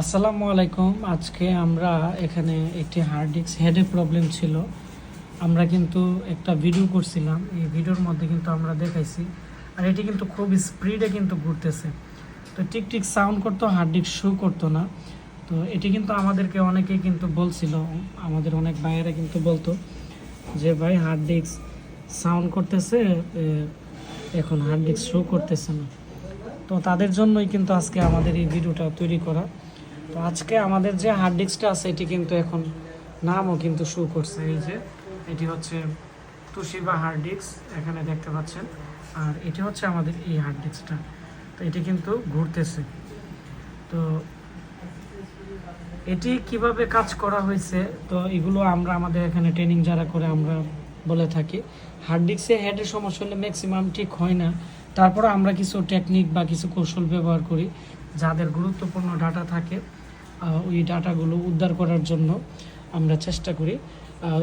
আসসালামু আলাইকুম। আজকে আমরা এখানে একটি হার্ড ডিস্ক হেডে প্রবলেম ছিল। আমরা কিন্তু একটা ভিডিও করছিলাম। এই ভিডিওর মধ্যে কিন্তু আমরা দেখাইছি। আর এটি কিন্তু খুব স্পিডে কিন্তু ঘুরতেছে। তো ঠিক সাউন্ড করতো হার্ড ডিস্ক শো করতো না। তো এটি কিন্তু আমাদেরকে অনেকেই কিন্তু বলছিল, আমাদের অনেক ভাইয়েরা কিন্তু বলতো যে, ভাই হার্ড ডিস্ক সাউন্ড করতেছে এখন হার্ড ডিস্ক শো করতেছে না। তো তাদের জন্যই কিন্তু আজকে আমাদের এই ভিডিওটা তৈরি করা। তো আজকে আমাদের যে হার্ড ডিস্কটা আছে, এটি কিন্তু এখন নামও কিন্তু শো করছে। এই যে, এটি হচ্ছে তুশিবা হার্ড ডিস্ক এখানে দেখতে পাচ্ছেন। আর এটি হচ্ছে আমাদের এই হার্ড ডিস্কটা তো এটি কিন্তু ঘুরতেছে। তো এটি কীভাবে কাজ করা হয়েছে, তো এগুলো আমরা আমাদের এখানে ট্রেনিং যারা করে, আমরা বলে থাকি। হার্ড ডিস্কে হেডের সমস্যা হলে ম্যাক্সিমাম ঠিক হয় না। তারপরে আমরা কিছু টেকনিক বা কিছু কৌশল ব্যবহার করি, যাদের গুরুত্বপূর্ণ ডাটা থাকে। ওই ডাটাগুলো উদ্ধার করার জন্য আমরা চেষ্টা করি।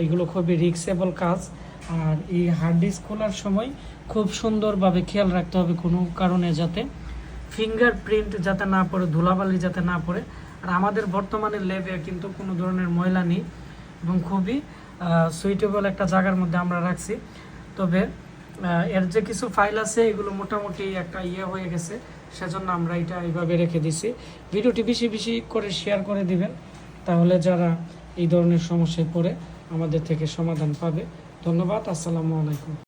এগুলো খুবই রিক্সেবল কাজ। আর এই হার্ড ডিস্ক খোলার সময় খুব সুন্দরভাবে খেয়াল রাখতে হবে কোনো কারণে যাতে ফিঙ্গারপ্রিন্ট যাতে না পড়ে, ধুলাবালি যাতে না পড়ে। আর আমাদের বর্তমানে ল্যাবে কিন্তু কোনো ধরনের ময়লা নেই এবং খুবই সুইটেবল একটা জায়গার মধ্যে আমরা রাখছি। তবে এর যে কিছু ফাইল আছে, এগুলো মোটামুটি একটা ইয়ে হয়ে গেছে। সেজন্য আমরা এটা এইভাবে রেখে দিছি। ভিডিওটি বেশি বেশি করে শেয়ার করে দিবেন, তাহলে যারা এই ধরনের সমস্যায় পড়ে আমাদের থেকে সমাধান পাবে। ধন্যবাদ, আসসালামু আলাইকুম।